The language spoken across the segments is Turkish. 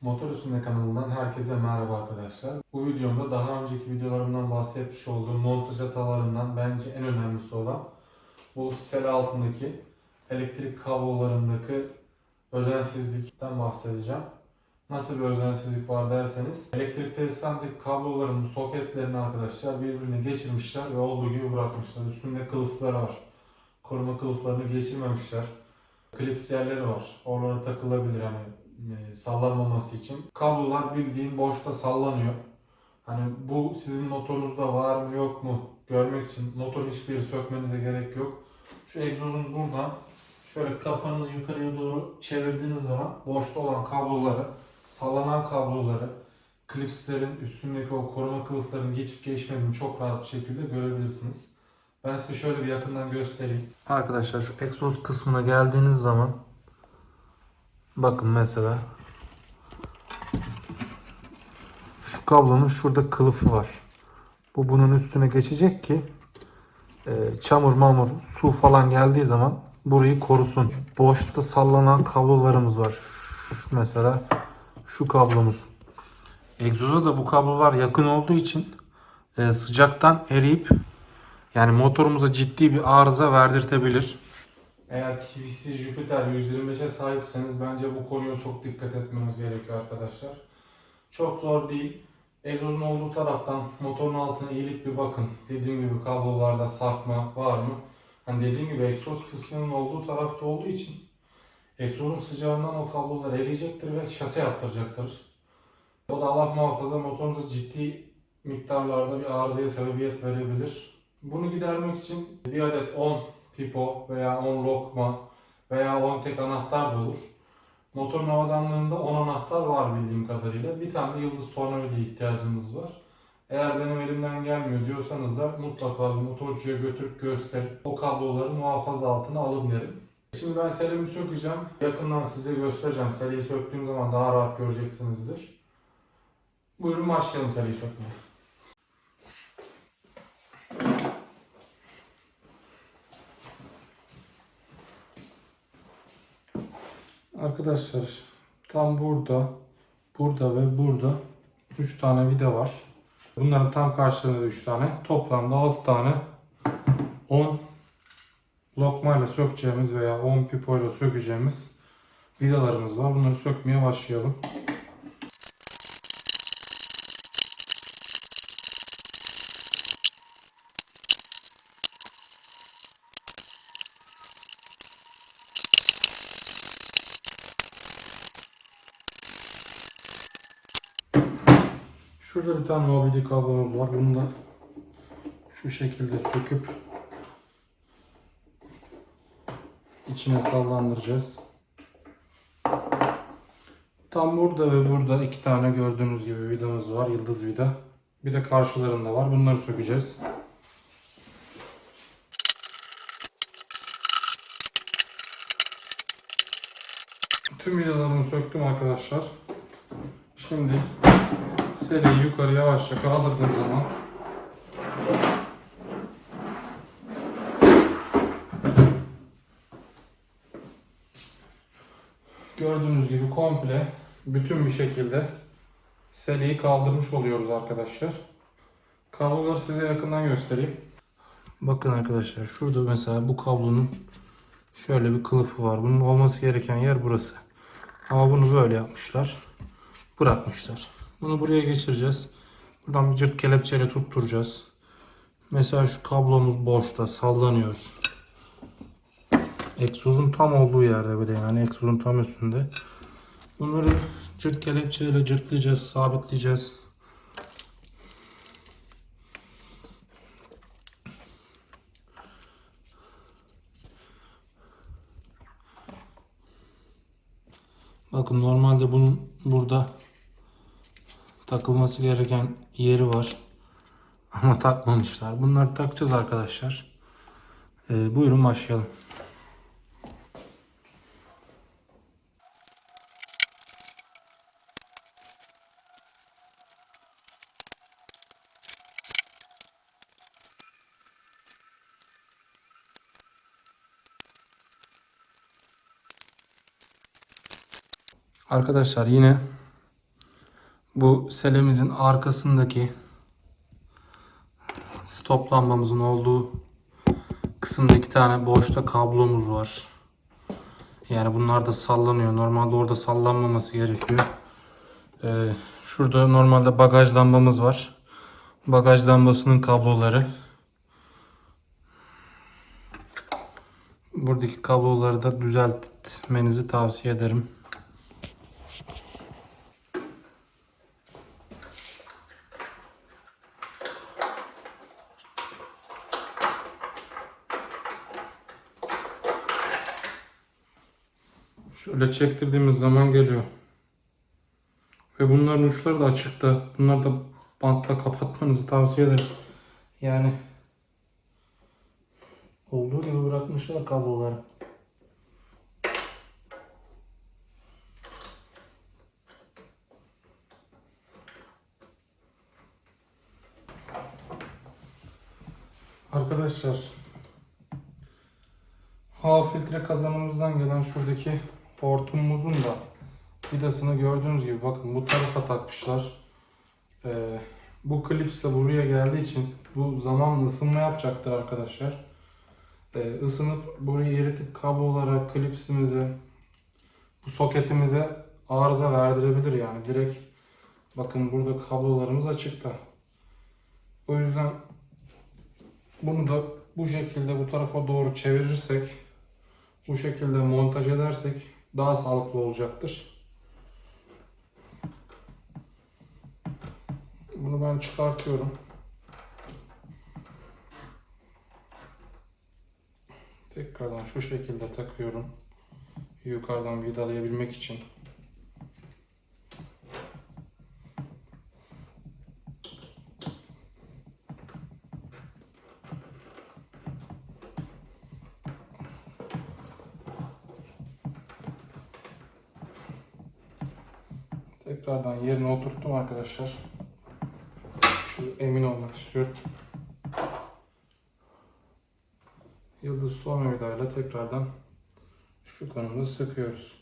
Motor Üstünde kanalından herkese merhaba arkadaşlar. Bu videomda daha önceki videolarımdan bahsetmiş olduğum montaj hatalarından bence en önemlisi olan bu sel altındaki elektrik kablolarındaki özensizlikten bahsedeceğim. Nasıl bir özensizlik var derseniz elektrik tesisatındaki kabloların soketlerini arkadaşlar birbirine geçirmişler ve olduğu gibi bırakmışlar. Üstünde kılıfları var. Koruma kılıflarını geçirmemişler. Klips yerleri var. Oralara takılabilir e, sallanmaması için. Kablolar bildiğin boşta sallanıyor. Hani bu sizin motorunuzda var mı yok mu görmek için motorun hiçbir sökmenize gerek yok. Şu egzozun buradan şöyle kafanızı yukarıya doğru çevirdiğiniz zaman boşta olan kabloları, sallanan kabloları, klipslerin üstündeki o koruma kılıflarının geçip geçmediğini çok rahat bir şekilde görebilirsiniz. Ben size şöyle bir yakından göstereyim. Arkadaşlar şu egzoz kısmına geldiğiniz zaman bakın mesela şu kablonun şurada kılıfı var. Bu bunun üstüne geçecek ki e, çamur mamur su falan geldiği zaman burayı korusun. Boşta sallanan kablolarımız var. Şu, mesela şu kablomuz. Egzoza da bu kablolar yakın olduğu için e, sıcaktan eriyip yani motorumuza ciddi bir arıza verdirtebilir. Eğer TVC Jupiter 125'e sahipseniz bence bu konuya çok dikkat etmeniz gerekiyor arkadaşlar. Çok zor değil. Egzozun olduğu taraftan motorun altına eğilip bir bakın. Dediğim gibi kablolarda sarkma var mı? Hani dediğim gibi egzoz kısmının olduğu tarafta olduğu için egzozun sıcağından o kablolar eriyecektir ve şase yaptıracaktır. O da Allah muhafaza motorunuza ciddi miktarlarda bir arızaya sebebiyet verebilir. Bunu gidermek için bir adet 10 pipo veya 10 lokma veya 10 tek anahtar da olur. Motorun havadanlığında 10 anahtar var bildiğim kadarıyla. Bir tane de yıldız tornavida ihtiyacınız var. Eğer benim elimden gelmiyor diyorsanız da mutlaka bir motorcuya götürüp gösterip o kabloları muhafaza altına alın derim. Şimdi ben selimi sökeceğim. Yakından size göstereceğim. Seleyi söktüğüm zaman daha rahat göreceksinizdir. Buyurun başlayalım seleyi sökmeye. Arkadaşlar tam burada, burada ve burada 3 tane vida var. Bunların tam karşılığında 3 tane. Toplamda 6 tane 10 lokmayla sökeceğimiz veya 10 pipoyla sökeceğimiz vidalarımız var. Bunları sökmeye başlayalım. Şurada bir tane mobilya kablomuz var. Bunu da şu şekilde söküp içine sallandıracağız. Tam burada ve burada iki tane gördüğünüz gibi vidamız var. Yıldız vida. Bir de karşılarında var. Bunları sökeceğiz. Tüm vidalarımı söktüm arkadaşlar. Şimdi seleyi yukarı yavaşça kaldırdığım zaman gördüğünüz gibi komple bütün bir şekilde seleyi kaldırmış oluyoruz arkadaşlar. Kabloları size yakından göstereyim. Bakın arkadaşlar şurada mesela bu kablonun şöyle bir kılıfı var. Bunun olması gereken yer burası. Ama bunu böyle yapmışlar. Bırakmışlar. Bunu buraya geçireceğiz. Buradan bir cırt kelepçeyle tutturacağız. Mesela şu kablomuz boşta sallanıyor. Egzozun tam olduğu yerde bir de yani egzozun tam üstünde. Bunları cırt kelepçeyle cırtlayacağız, sabitleyeceğiz. Bakın normalde bunun burada takılması gereken yeri var. Ama takmamışlar. Bunları takacağız arkadaşlar. Ee, buyurun başlayalım. Arkadaşlar yine Bu selemizin arkasındaki stop lambamızın olduğu kısımda iki tane boşta kablomuz var. Yani bunlar da sallanıyor. Normalde orada sallanmaması gerekiyor. Ee, şurada normalde bagaj lambamız var. Bagaj lambasının kabloları. Buradaki kabloları da düzeltmenizi tavsiye ederim. Şöyle çektirdiğimiz zaman geliyor. Ve bunların uçları da açıkta. Bunları da bantla kapatmanızı tavsiye ederim. Yani olduğu gibi bırakmışlar kabloları. Arkadaşlar hava filtre kazanımızdan gelen şuradaki hortumumuzun da vidasını gördüğünüz gibi bakın bu tarafa takmışlar. Ee, bu klips de buraya geldiği için bu zamanla ısınma yapacaktır arkadaşlar. Ee, ısınıp burayı eritip kablolara, klipsimize, bu soketimize arıza verdirebilir yani direkt. Bakın burada kablolarımız açıkta. O yüzden bunu da bu şekilde bu tarafa doğru çevirirsek, bu şekilde montaj edersek daha sağlıklı olacaktır. Bunu ben çıkartıyorum. Tekrardan şu şekilde takıyorum. Yukarıdan vidalayabilmek için. Tekrardan yerine oturttum arkadaşlar. Şu emin olmak istiyorum. Yıldız tornavidayla tekrardan şu kanımızı sıkıyoruz.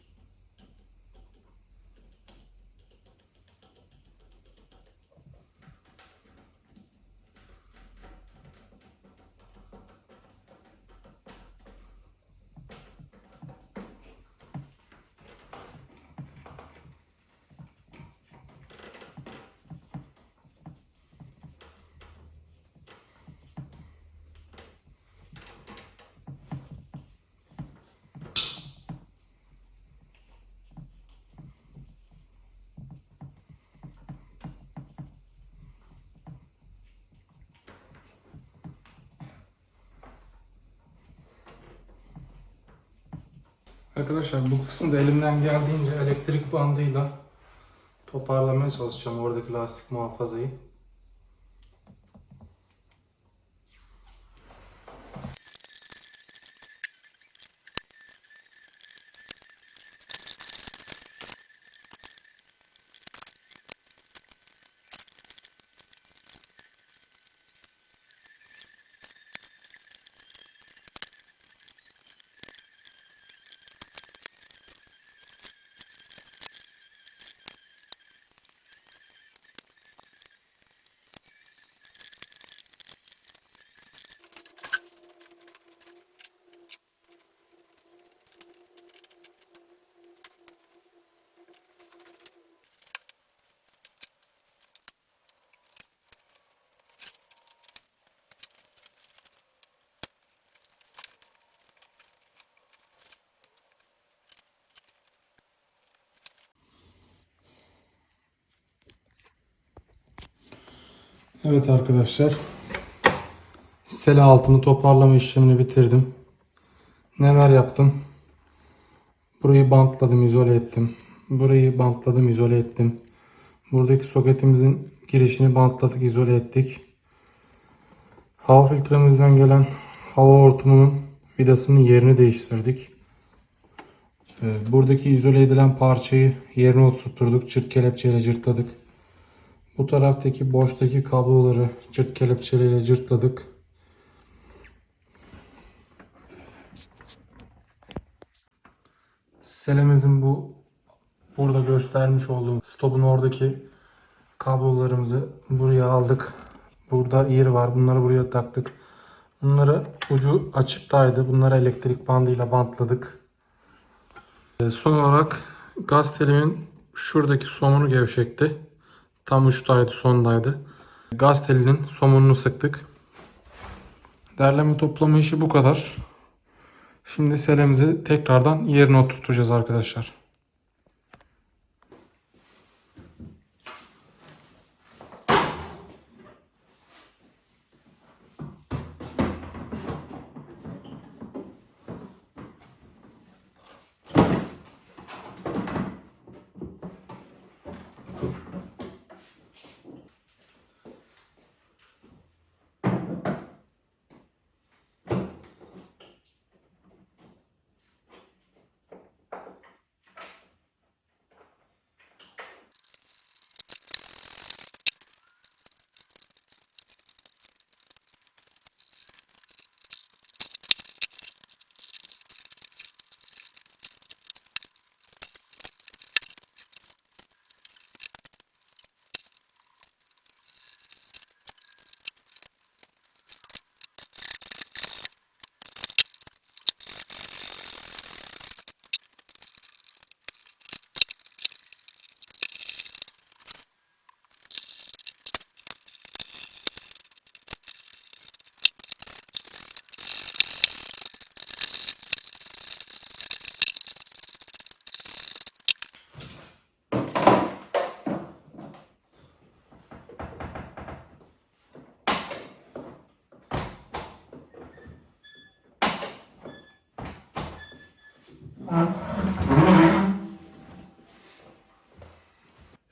Arkadaşlar bu kısımda elimden geldiğince elektrik bandıyla toparlamaya çalışacağım oradaki lastik muhafazayı. Evet arkadaşlar. Sele altını toparlama işlemini bitirdim. Neler yaptım? Burayı bantladım, izole ettim. Burayı bantladım, izole ettim. Buradaki soketimizin girişini bantladık, izole ettik. Hava filtremizden gelen hava hortumunun vidasının yerini değiştirdik. Ee, Buradaki izole edilen parçayı yerine oturtturduk. Çırt kelepçeyle cırtladık. Bu taraftaki boştaki kabloları cırt kelepçeleriyle cırtladık. Selemizin bu burada göstermiş olduğum stopun oradaki Kablolarımızı buraya aldık. Burada yer var. Bunları buraya taktık. Bunları ucu açıktaydı. Bunları elektrik bandıyla bantladık. E, Son olarak gaz telimin şuradaki somunu gevşekti. Tam uçtaydı, sondaydı. Gaz telinin somununu sıktık. Derleme toplama işi bu kadar. Şimdi selemizi tekrardan yerine oturtacağız arkadaşlar.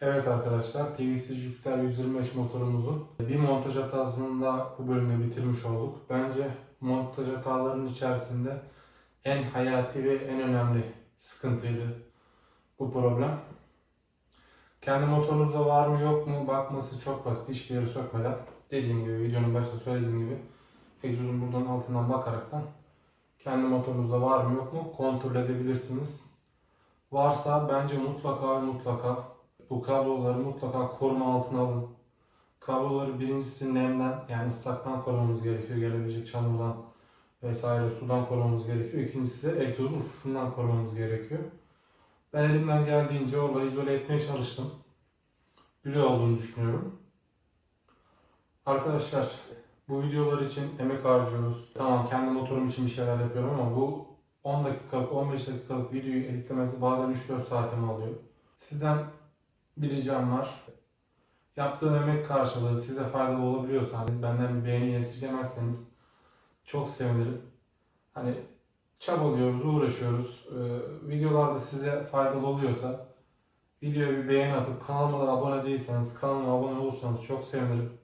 Evet arkadaşlar TVC Jupiter 125 motorumuzun bir montaj hatasında bu bölümde bitirmiş olduk. Bence montaj hatalarının içerisinde en hayati ve en önemli sıkıntıydı bu problem. Kendi motorunuzda var mı yok mu bakması çok basit. Hiçbir yeri sökmeden dediğim gibi videonun başında söylediğim gibi egzozun buradan altından bakaraktan kendi motorunuzda var mı yok mu kontrol edebilirsiniz. Varsa bence mutlaka mutlaka bu kabloları mutlaka koruma altına alın. Kabloları birincisi nemden yani ıslaktan korumamız gerekiyor. Gelebilecek çamurdan vesaire sudan korumamız gerekiyor. İkincisi de egzozun ısısından korumamız gerekiyor. Ben elimden geldiğince oraları izole etmeye çalıştım. Güzel olduğunu düşünüyorum. Arkadaşlar bu videolar için emek harcıyoruz. Tamam kendi motorum için bir şeyler yapıyorum ama bu 10 dakikalık 15 dakikalık videoyu editlemesi bazen 3-4 saatimi alıyor. Sizden bir ricam var. Yaptığım emek karşılığı size faydalı olabiliyorsanız, benden bir beğeni esirgemezseniz çok sevinirim. Hani çabalıyoruz, uğraşıyoruz. Ee, videolarda size faydalı oluyorsa videoya bir beğeni atıp kanalıma da abone değilseniz, kanalıma abone olursanız çok sevinirim.